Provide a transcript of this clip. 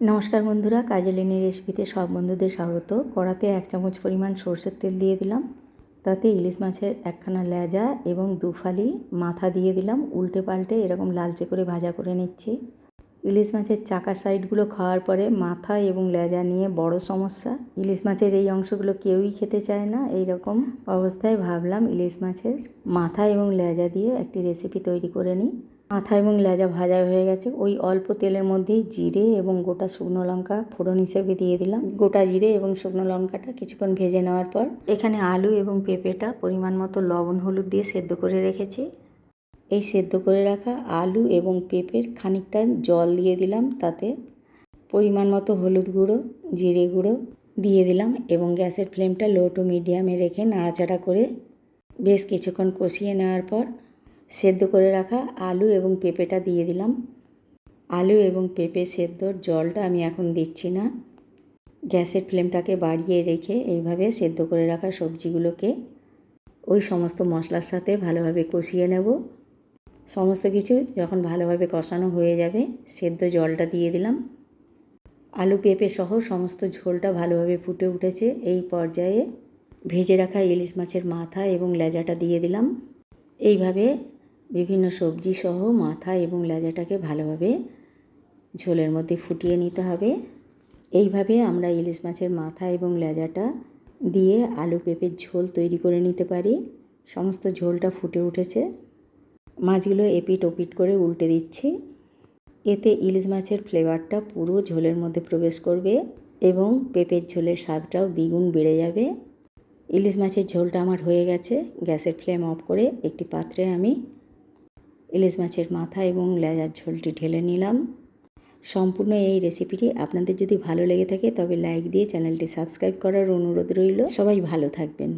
নমস্কার বন্ধুরা, কাজলিনী রেসিপিতে সব বন্ধুদের স্বাগত। কড়াতে এক চামচ পরিমাণ সর্ষের তেল দিয়ে দিলাম। তাতে ইলিশ মাছের একখানা লেজা এবং দুফালি মাথা দিয়ে দিলাম। উল্টে পাল্টে এরকম লালচে করে ভাজা করে নিচ্ছি। ইলিশ মাছের চাকা সাইডগুলো খাওয়ার পরে মাথা এবং লেজা নিয়ে বড় সমস্যা। ইলিশ মাছের এই অংশগুলো কেউই খেতে চায় না। এই রকম অবস্থায় ভাবলাম ইলিশ মাছের মাথা এবং লেজা দিয়ে একটি রেসিপি তৈরি করে নিই। মাথা এবং লেজা ভাজা হয়ে গেছে। ওই অল্প তেলের মধ্যেই জিরে এবং গোটা শুকনো লঙ্কা ফোড়ন হিসেবে দিয়ে দিলাম। গোটা জিরে এবং শুকনো লঙ্কাটা কিছুক্ষণ ভেজে নেওয়ার পর এখানে আলু এবং পেঁপেটা পরিমাণ মতো লবণ, হলুদ দিয়ে সেদ্ধ করে রেখেছি। এই সেদ্ধ করে রাখা আলু এবং পেঁপের খানিকটা জল দিয়ে দিলাম তাতে। পরিমাণ মতো হলুদ গুঁড়ো, জিরে গুঁড়ো দিয়ে দিলাম এবং গ্যাসের ফ্লেমটা লো টু মিডিয়ামে রেখে নাড়াচাড়া করে বেশ কিছুক্ষণ কষিয়ে নেওয়ার পর সেদ্ধ করে রাখা আলু এবং পেঁপেটা দিয়ে দিলাম। আলু এবং পেঁপে সেদ্ধর জলটা আমি এখন দিচ্ছি না। গ্যাসের ফ্লেমটাকে বাড়িয়ে রেখে এইভাবে সেদ্ধ করে রাখা সবজিগুলোকে ওই সমস্ত মশলার সাথে ভালোভাবে কষিয়ে নেব। সমস্ত কিছু যখন ভালোভাবে কষানো হয়ে যাবে, সেদ্ধ জলটা দিয়ে দিলাম। আলু, পেঁপে সহ সমস্ত ঝোলটা ভালোভাবে ফুটে উঠেছে। এই পর্যায়ে ভেজে রাখা ইলিশ মাছের মাথা এবং লেজাটা দিয়ে দিলাম। এইভাবে বিভিন্ন সবজি সহ মাথা এবং লেজাটাকে ভালোভাবে ঝোলের মধ্যে ফুটিয়ে নিতে হবে। এইভাবে আমরা ইলিশ মাছের মাথা এবং লেজাটা দিয়ে আলু পেঁপের ঝোল তৈরি করে নিতে পারি। সমস্ত ঝোলটা ফুটে উঠেছে। মাছগুলো এপিট ওপিট করে উল্টে দিচ্ছি। এতে ইলিশ মাছের ফ্লেভারটা পুরো ঝোলের মধ্যে প্রবেশ করবে এবং পেঁপের ঝোলের স্বাদটাও দ্বিগুণ বেড়ে যাবে। ইলিশ মাছের ঝোলটা আমার হয়ে গেছে। গ্যাসের ফ্লেম অফ করে একটি পাত্রে আমি ইলিশ মাছের মাথা এবং লেজার ঝোলটি ঢেলে নিলাম। সম্পূর্ণ এই রেসিপিটি আপনাদের যদি ভালো লেগে থাকে তবে লাইক দিয়ে চ্যানেলটি সাবস্ক্রাইব করার অনুরোধ রইল। সবাই ভালো থাকবেন।